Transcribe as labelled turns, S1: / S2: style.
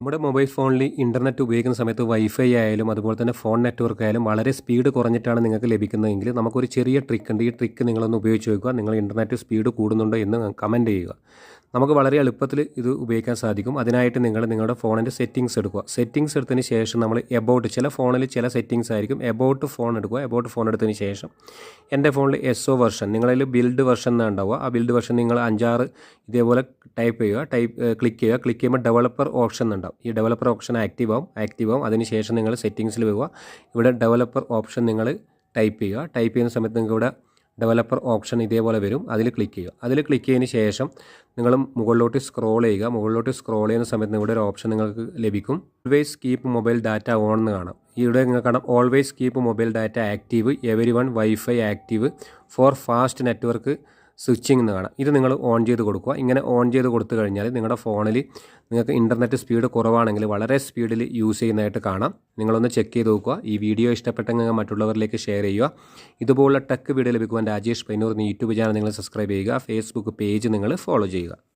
S1: നമ്മുടെ മൊബൈൽ ഫോണിൽ ഇന്റർനെറ്റ് ഉപയോഗിക്കുന്ന സമയത്ത് വൈഫൈ ആയാലും അതുപോലെ തന്നെ ഫോൺ നെറ്റ്വർക്ക് ആയാലും വളരെ സ്പീഡ് കുറഞ്ഞിട്ടാണ് നിങ്ങൾക്ക് ലഭിക്കുന്നതെങ്കിൽ നമുക്കൊരു ചെറിയ ട്രിക്ക് ഉണ്ട്. ഈ ട്രിക്ക് നിങ്ങളൊന്ന് ഉപയോഗിച്ച് നോക്കുക. നിങ്ങൾ ഇന്റർനെറ്റ് സ്പീഡ് കൂടുന്നുണ്ടോ എന്ന് കമന്റ് ചെയ്യുക. നമുക്ക് വളരെ എളുപ്പത്തിൽ ഇത് ഉപയോഗിക്കാൻ സാധിക്കും. അതിനായിട്ട് നിങ്ങൾ നിങ്ങളുടെ ഫോണിന്റെ സെറ്റിങ്സ് എടുക്കുക. സെറ്റിങ്സ് എടുത്തതിന് ശേഷം നമ്മൾ എബൌട്ട് ചില ഫോണിൽ ചില സെറ്റിങ്സ് ആയിരിക്കും. എബൌട്ട് ഫോൺ എടുക്കുക. എബൌട്ട് ഫോൺ എടുത്തതിന് ശേഷം എന്റെ ഫോണിൽ എസ് ഒ വെർഷൻ നിങ്ങളിൽ ബിൽഡ് വെർഷൻ എന്നാണ് ഉണ്ടാവുക. ആ ബിൽഡ് വെർഷൻ നിങ്ങൾ അഞ്ചാറ് ഇതേപോലെ ടൈപ്പ് ചെയ്യുക. ടൈപ്പ് ക്ലിക്ക് ചെയ്യുക. ക്ലിക്ക് ചെയ്യുമ്പോൾ ഡെവലപ്പർ ഓപ്ഷൻ ഉണ്ടാവും. ഈ ഡെവലപ്പർ ഓപ്ഷൻ ആക്റ്റീവ് ആവും. ആക്റ്റീവ് ആവും. അതിന് ശേഷം നിങ്ങൾ സെറ്റിങ്സിൽ പോവുക ഇവിടെ ഡെവലപ്പർ ഓപ്ഷൻ നിങ്ങൾ ടൈപ്പ് ചെയ്യുക. ടൈപ്പ് ചെയ്യുന്ന സമയത്ത് നിങ്ങൾക്ക് ഇവിടെ ഡെവലപ്പർ ഓപ്ഷൻ ഇതേപോലെ വരും. അതിൽ ക്ലിക്ക് ചെയ്യുക. അതിൽ ക്ലിക്ക് ചെയ്തതിന് ശേഷം നിങ്ങൾ മുകളിലോട്ട് സ്ക്രോൾ ചെയ്യുക. മുകളിലോട്ട് സ്ക്രോൾ ചെയ്യുന്ന സമയത്ത് നിങ്ങളുടെ ഒരു ഓപ്ഷൻ നിങ്ങൾക്ക് ലഭിക്കും. Always keep mobile data on എന്ന് കാണാം. ഇവിടെ നിങ്ങൾ കാണാം always keep mobile data active every one wifi active for fast network switching എന്ന് കാണാം. ഇത് നിങ്ങൾ ഓൺ ചെയ്ത് കൊടുക്കുക. ഇങ്ങനെ ഓൺ ചെയ്ത് കൊടുത്തു കഴിഞ്ഞാൽ നിങ്ങളുടെ ഫോണിൽ നിങ്ങൾക്ക് ഇന്റർനെറ്റ് സ്പീഡ് കുറവാണെങ്കിൽ വളരെ സ്പീഡിൽ യൂസ് ചെയ്യുന്നതായിട്ട് കാണാം. നിങ്ങളൊന്ന് ചെക്ക് ചെയ്ത് നോക്കുക. ഈ വീഡിയോ ഇഷ്ടപ്പെട്ടെങ്കിൽ മറ്റുള്ളവരിലേക്ക് ഷെയർ ചെയ്യുക. ഇതുപോലുള്ള ടെക് വീഡിയോ ലഭിക്കുവാൻ രാജേഷ് പൈനൂർ യൂട്യൂബ് ചാനൽ നിങ്ങൾ സബ്സ്ക്രൈബ് ചെയ്യുക. ഫേസ്ബുക്ക് പേജ് നിങ്ങൾ ഫോളോ ചെയ്യുക.